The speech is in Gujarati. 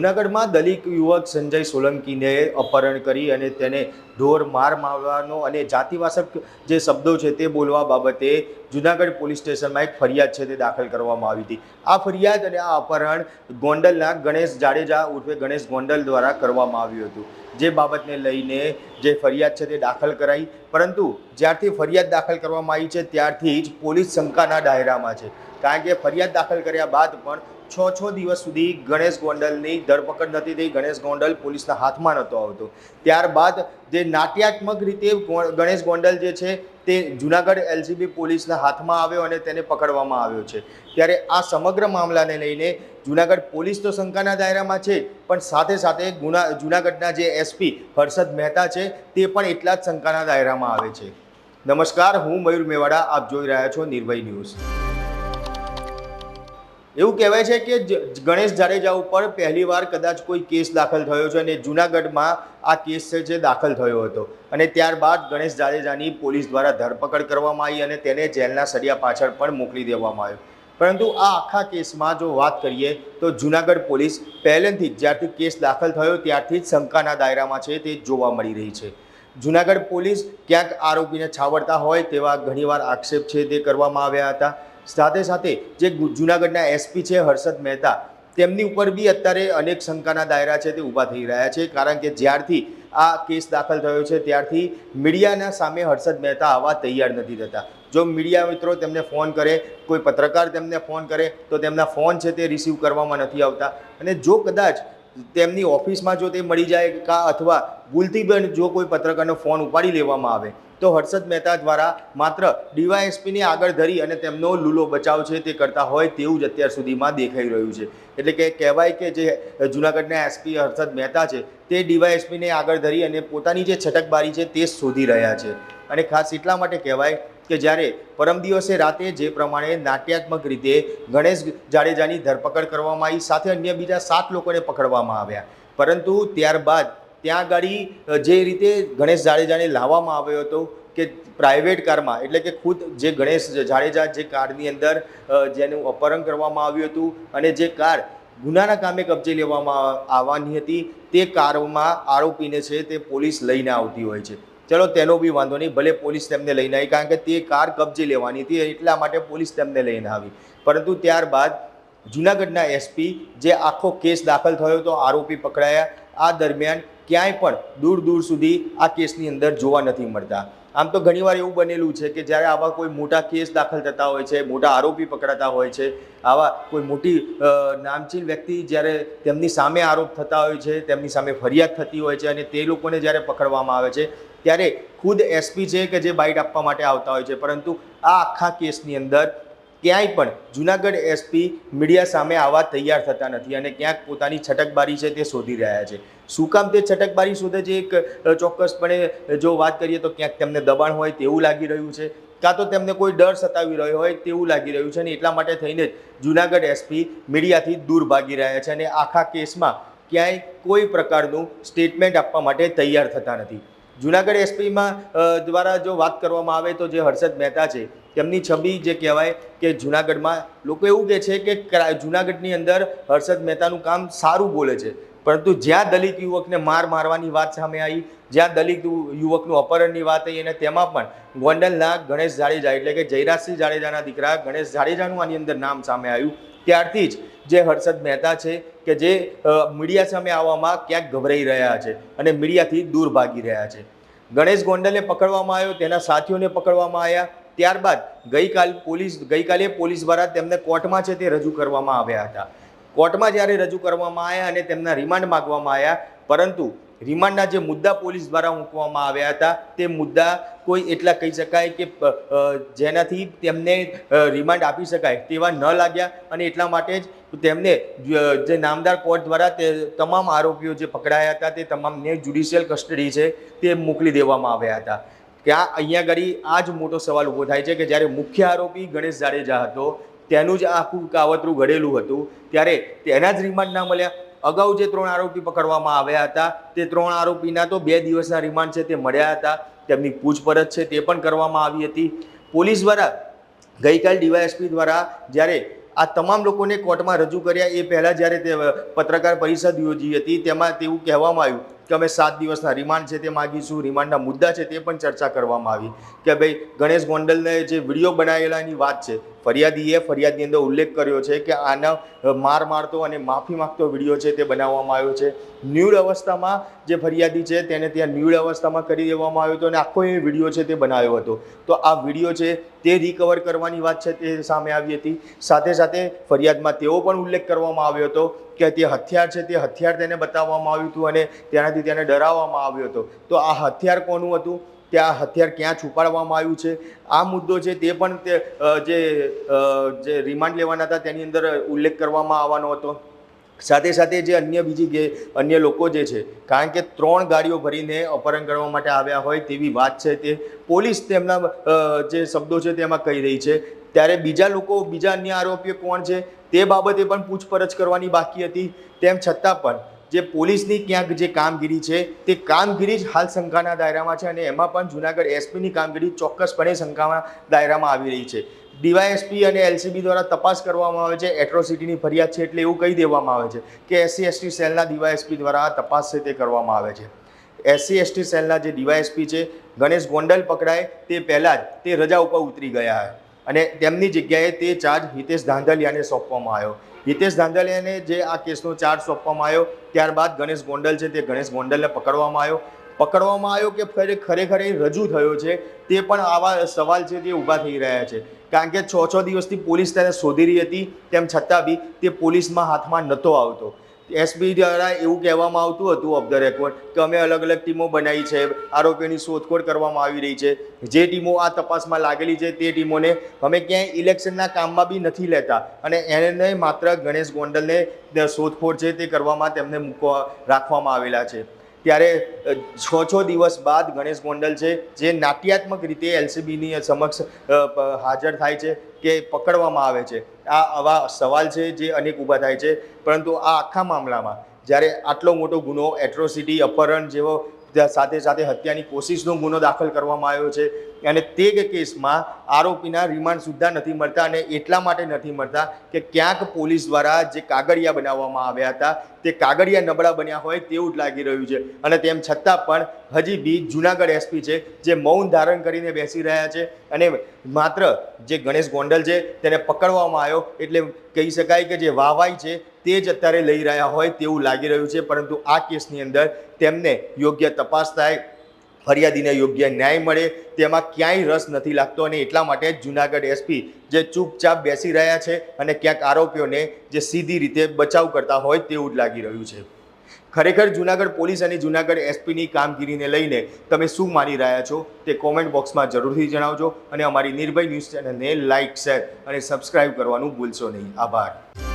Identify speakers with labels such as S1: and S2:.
S1: જુનાગઢમાં દલિત યુવક સંજય સોલંકીને અપહરણ કરી અને તેને ઢોર માર મારવાનો અને જાતિવાસક જે શબ્દો છે તે બોલવા બાબતે જુનાગઢ પોલીસ સ્ટેશનમાં એક ફરિયાદ છે તે દાખલ કરવામાં આવી હતી. આ ફરિયાદ અને આ અપહરણ ગોંડલના ગણેશ જાડેજા ઉર્ફે ગણેશ ગોંડલ દ્વારા કરવામાં આવ્યું હતું. જે બાબતને લઈને જે ફરિયાદ છે તે દાખલ કરાઈ, પરંતુ જ્યારથી ફરિયાદ દાખલ કરવામાં આવી છે, ત્યારથી જ પોલીસ શંકાના દાયરામાં છે. કારણ કે ફરિયાદ દાખલ કર્યા બાદ પણ છ છ દિવસ સુધી ગણેશ ગોંડલની ધરપકડ નથી થઈ. ગણેશ ગોંડલ પોલીસના હાથમાં નહોતો આવતો. ત્યારબાદ જે નાટ્યાત્મક રીતે ગણેશ ગોંડલ જે છે તે જુનાગઢ એલસીબી પોલીસના હાથમાં આવ્યો અને તેને પકડવામાં આવ્યો છે. ત્યારે આ સમગ્ર મામલાને લઈને જુનાગઢ પોલીસ તો શંકાના દાયરામાં છે, પણ સાથે સાથે ગુના, જુનાગઢના જે એસપી હર્ષદ મહેતા છે તે પણ એટલા જ શંકાના દાયરામાં આવે છે. નમસ્કાર, હું મયુર મેવાડા, આપ જોઈ રહ્યા છો નિર્ભય ન્યૂઝ. એવું કહેવાય છે કે ગણેશ જાડેજા ઉપર પહેલીવાર કદાચ કોઈ કેસ દાખલ થયો છે અને જુનાગઢમાં આ કેસ છે જે દાખલ થયો હતો. અને ત્યારબાદ ગણેશ જાડેજાની પોલીસ દ્વારા ધરપકડ કરવામાં આવી અને તેને જેલના સળિયા પાછળ પણ મોકલી દેવામાં આવ્યો. પરંતુ આ આખા કેસમાં જો વાત કરીએ તો જુનાગઢ પોલીસ પહેલેથી જ જ્યારથી કેસ દાખલ થયો ત્યારથી જ શંકાના દાયરામાં છે તે જોવા મળી રહી છે. જુનાગઢ પોલીસ ક્યાંક આરોપીને છાવરતા હોય તેવા ઘણીવાર આક્ષેપ છે તે કરવામાં આવ્યા હતા. સાથે સાથે જે જૂનાગઢના એસપી છે હર્ષદ મહેતા, તેમની ઉપર બી અત્યારે અનેક શંકાના દાયરા છે તે ઊભા થઈ રહ્યા છે, કારણ કે જ્યારથી આ કેસ દાખલ થયો છે ત્યારથી મીડિયાના સામે હર્ષદ મહેતા આવવા તૈયાર નથી થતા જો મીડિયા મિત્રો તેમને ફોન કરે, કોઈ પત્રકાર તેમને ફોન કરે, તો તેમના ફોન છે તે રિસીવ કરવામાં નથી આવતા. અને જો કદાચ તેમની ઓફિસમાં જો તે મળી જાય કા અથવા ભૂલથી પણ જો કોઈ પત્રકારનો ફોન ઉપાડી લેવામાં આવે તો હર્ષદ મહેતા દ્વારા માત્ર ડીવાયએસપીને આગળ ધરી અને તેમનો લૂલો બચાવ છે તે કરતા હોય તેવું જ અત્યાર સુધીમાં દેખાઈ રહ્યું છે. એટલે કે કહેવાય કે જે જૂનાગઢના એસપી હર્ષદ મહેતા છે, તે ડીવાયએસપીને આગળ ધરી અને પોતાની જે છટકબારી છે તે શોધી રહ્યા છે. અને ખાસ એટલા માટે કહેવાય કે જ્યારે પરમ દિવસે રાતે જે પ્રમાણે નાટ્યાત્મક રીતે ગણેશ જાડેજાની ધરપકડ કરવામાં આવી, સાથે અન્ય બીજા સાત લોકોને પકડવામાં આવ્યા. પરંતુ ત્યારબાદ ત્યાં આગળ જે રીતે ગણેશ જાડેજાને લાવવામાં આવ્યો હતો કે પ્રાઇવેટ કારમાં એટલે કે ખુદ જે ગણેશ જાડેજા જે કારની અંદર જેનું અપહરણ કરવામાં આવ્યું હતું અને જે કાર ગુનાના કામે કબજે લેવામાં આવવાની હતી, તે કારમાં આરોપીને છે તે પોલીસ લઈને આવતી હોય છે. ચલો, તેનો બી વાંધો નહીં, ભલે પોલીસ તેમને લઈને આવી, કારણ કે તે કાર કબજે લેવાની હતી, એટલા માટે પોલીસ તેમને લઈને આવી. પરંતુ ત્યારબાદ જુનાગઢના એસપી જે આખો કેસ દાખલ થયો તો આરોપી પકડાયા આ દરમિયાન ક્યાંય પણ દૂર દૂર સુધી આ કેસની અંદર જોવા નથી મળતા. આમ તો ઘણીવાર એવું બનેલું છે કે જ્યારે આવા કોઈ મોટા કેસ દાખલ થતા હોય છે, મોટા આરોપી પકડાતા હોય છે, આવા કોઈ મોટી નામચીન વ્યક્તિ જ્યારે તેમની સામે આરોપ થતા હોય છે, તેમની સામે ફરિયાદ થતી હોય છે અને તે લોકોને જ્યારે પકડવામાં આવે છે, ત્યારે ખુદ એસપી છે કે જે બાઇટ આપવા માટે આવતા હોય છે. પરંતુ આ આખા કેસની અંદર ક્યાંય પણ જુનાગઢ એસપી મીડિયા સામે આવવા તૈયાર થતા નથી અને ક્યાંક પોતાની છટકબારી છે તે શોધી રહ્યા છે. શું કામ તે છટકબારી શોધે છે? એક ચોક્કસપણે જો વાત કરીએ તો ક્યાંક તેમને દબાણ હોય તેવું લાગી રહ્યું છે. કાં તો તેમને કોઈ ડર સતાવી રહ્યો હોય તેવું લાગી રહ્યું છે અને એટલા માટે થઈને જ જુનાગઢ એસપી મીડિયાથી દૂર ભાગી રહ્યા છે અને આખા કેસમાં ક્યાંય કોઈ પ્રકારનું સ્ટેટમેન્ટ આપવા માટે તૈયાર થતા નથી. જુનાગઢ એસપીમાં દ્વારા જો વાત કરવામાં આવે તો જે હર્ષદ મહેતા છે, તેમની છબી જે કહેવાય કે જુનાગઢમાં, લોકો એવું કહે છે કે જુનાગઢની અંદર હર્ષદ મહેતાનું કામ સારું બોલે છે. પરંતુ જ્યાં દલિત યુવકને માર મારવાની વાત સામે આવી, જ્યાં દલિત યુવકનું અપહરણની વાત આવી અને તેમાં પણ ગોંડલના ગણેશ જાડેજા, એટલે કે જયરાજસિંહ જાડેજાના દીકરા ગણેશ જાડેજાનું આની અંદર નામ સામે આવ્યું, ત્યારથી જ જે હર્ષદ મહેતા છે કે જે મીડિયા સામે આવવામાં ક્યાંક ગભરાઈ રહ્યા છે અને મીડિયાથી દૂર ભાગી રહ્યા છે. ગણેશ ગોંડલને પકડવામાં આવ્યો, તેના સાથીઓને પકડવામાં આવ્યા, ત્યારબાદ ગઈકાલ પોલીસ, ગઈકાલે પોલીસ દ્વારા તેમને કોર્ટમાં છે તે રજૂ કરવામાં આવ્યા હતા. કોર્ટમાં જ્યારે રજૂ કરવામાં આવ્યા અને તેમના રિમાન્ડ માગવામાં આવ્યા, પરંતુ રિમાન્ડના જે મુદ્દા પોલીસ દ્વારા મૂકવામાં આવ્યા હતા, તે મુદ્દા કોઈ એટલા કહી શકાય કે જેનાથી તેમને રિમાન્ડ આપી શકાય તેવા ન લાગ્યા અને એટલા માટે જ તેમને જે નામદાર કોર્ટ દ્વારા તે તમામ આરોપીઓ જે પકડાયા હતા, તે તમામને જ્યુડિશિયલ કસ્ટડી છે તે મોકલી દેવામાં આવ્યા હતા. ત્યાં અહીંયા ઘડી આ જ મોટો સવાલ ઊભો થાય છે કે જ્યારે મુખ્ય આરોપી ગણેશ જાડેજા હતો, તેનું જ આખું કાવતરું ઘડેલું હતું, ત્યારે તેના જ રિમાન્ડ ના મળ્યા. અગાઉ જે ત્રણ આરોપી પકડવામાં આવ્યા હતા, તે ત્રણ આરોપીના તો બે દિવસના રિમાન્ડ છે તે મળ્યા હતા. તેમની પૂછપરછ છે તે પણ કરવામાં આવી હતી. પોલીસ દ્વારા ગઈકાલ ડીવાયએસપી દ્વારા જ્યારે આ તમામ લોકોને કોર્ટમાં રજૂ કર્યા. એ પહેલાં જ્યારે તે પત્રકાર પરિષદ યોજી હતી, તેમાં તેવું કહેવામાં આવ્યું કે અમે સાત દિવસના રિમાન્ડ છે તે માગીશું, રિમાન્ડના મુદ્દા છે તે પણ ચર્ચા કરવામાં આવી. કે ભાઈ ગણેશ ગોંડલને જે વીડિયો બનાવેલાની વાત છે ફરિયાદીએ ફરિયાદની અંદર ઉલ્લેખ કર્યો છે કે આના માર મારતો અને માફી માંગતો વીડિયો છે તે બનાવવામાં આવ્યો છે. ન્યૂડ અવસ્થામાં જે ફરિયાદી છે તેને ત્યાં ન્યૂડ અવસ્થામાં કરી દેવામાં આવ્યો હતો અને આખો એ વીડિયો છે તે બનાવ્યો હતો. તો આ વીડિયો છે તે રિકવર કરવાની વાત છે તે સામે આવી હતી. સાથે સાથે ફરિયાદમાં તેવો પણ ઉલ્લેખ કરવામાં આવ્યો હતો કે તે હથિયાર છે તે હથિયાર તેને બતાવવામાં આવ્યું હતું અને તેનાથી તેને ડરાવવામાં આવ્યો હતો. તો આ હથિયાર કોનું હતું? આ હથિયાર ક્યાં છુપાડવામાં આવ્યું છે? આ મુદ્દો છે તે પણ તે જે રિમાન્ડ લેવાના હતા તેની અંદર ઉલ્લેખ કરવામાં આવવાનો હતો. સાથે સાથે જે અન્ય બીજી અન્ય લોકો જે છે, કારણ કે ત્રણ ગાડીઓ ભરીને અપહરણ કરવા માટે આવ્યા હોય તેવી વાત છે તે, પોલીસ તેમના જે શબ્દો છે તેમાં કહી રહી છે. ત્યારે બીજા લોકો, બીજા અન્ય આરોપીઓ કોણ છે તે બાબતે પણ પૂછપરછ કરવાની બાકી હતી. તેમ છતાં પણ જે પોલીસની ક્યાંક જે કામગીરી છે, તે કામગીરી જ હાલ શંકાના દાયરામાં છે અને એમાં પણ જુનાગઢ એસપીની કામગીરી ચોક્કસપણે શંકાના દાયરામાં આવી રહી છે. ડીવાયએસપી અને એલસીબી દ્વારા તપાસ કરવામાં આવે છે, એટ્રોસિટીની ફરિયાદ છે એટલે એવું કહી દેવામાં આવે છે કે એસસી એસટી સેલના ડીવાયએસપી દ્વારા તપાસ છે તે કરવામાં આવે છે. એસસી એસટી સેલના જે ડીવાયએસપી છે, ગણેશ ગોંડલ પકડાય તે પહેલાં જ તે રજા ઉપર ઉતરી ગયા અને તેમની જગ્યાએ તે ચાર્જ હિતેશ ધાંધલિયાને સોંપવામાં આવ્યો. હિતેશ ધાંધલિયાને જે આ કેસનો ચાર્જ સોંપવામાં આવ્યો, ત્યારબાદ ગણેશ ગોંડલ છે તે ગણેશ ગોંડલને પકડવામાં આવ્યો. પકડવામાં આવ્યો કે ફરી, ખરેખર એ રજૂ થયો છે, તે પણ આવા સવાલ છે તે ઊભા થઈ રહ્યા છે. કારણ કે છ છ દિવસથી પોલીસ તેને શોધી રહી હતી, તેમ છતાં બી તે પોલીસમાં હાથમાં નહોતો આવતો. એસપી દ્વારા એવું કહેવામાં આવતું હતું ઓફ ધ રેકોર્ડ કે અમે અલગ અલગ ટીમો બનાવી છે, આરોપીઓની શોધખોળ કરવામાં આવી રહી છે. જે ટીમો આ તપાસમાં લાગેલી છે તે ટીમોને અમે ક્યાંય ઇલેક્શનના કામમાં બી નથી લેતા અને એને માત્ર ગણેશ ગોંડલને શોધખોળ છે તે કરવામાં તેમને મૂકવા, રાખવામાં આવેલા છે. ત્યારે છ છ દિવસ બાદ ગણેશ ગોંડલ છે, જે નાટ્યાત્મક રીતે એલસીબીની સમક્ષ હાજર થાય છે કે પકડવામાં આવે છે. આ આવા સવાલ છે જે અનેક ઊભા થાય છે. પરંતુ આ આખા મામલામાં જ્યારે આટલો મોટો ગુનો, એટ્રોસિટી, અપહરણ જેવો સાથે સાથે હત્યાની કોશિશનો ગુનો દાખલ કરવામાં આવ્યો છે અને તે કેસમાં આરોપીના રિમાન્ડ સુદ્ધા નથી મળતા અને એટલા માટે નથી મળતા કે ક્યાંક પોલીસ દ્વારા જે કાગળિયા બનાવવામાં આવ્યા હતા, તે કાગળિયા નબળા બન્યા હોય તેવું જ લાગી રહ્યું છે. અને તેમ છતાં પણ હજી બી જુનાગઢ એસપી છે, જે મૌન ધારણ કરીને બેસી રહ્યા છે અને માત્ર જે ગણેશ ગોંડલ છે તેને પકડવામાં આવ્યો એટલે કહી શકાય કે જે વાહવાઈ છે તે જ અત્યારે લઈ રહ્યા હોય તેવું લાગી રહ્યું છે. પરંતુ આ કેસની અંદર તેમને યોગ્ય તપાસ થાય ફરિયાદીને યોગ્ય ન્યાય મળે તેમાં ક્યાંય રસ નથી લાગતો અને એટલા માટે જુનાગઢ એસપી જે ચૂપચાપ બેસી રહ્યા છે અને ક્યાંક આરોપીઓને જે સીધી રીતે બચાવ કરતા હોય તેવું જ લાગી રહ્યું છે. ખરેખર જુનાગઢ પોલીસ અને જુનાગઢ એસપીની કામગીરીને લઈને તમે શું માની રહ્યા છો તે કોમેન્ટ બોક્સમાં જરૂરથી જણાવજો અને અમારી નિર્ભય ન્યૂઝ ચેનલને લાઇક શેર અને સબસ્ક્રાઇબ કરવાનું ભૂલશો નહીં. આભાર.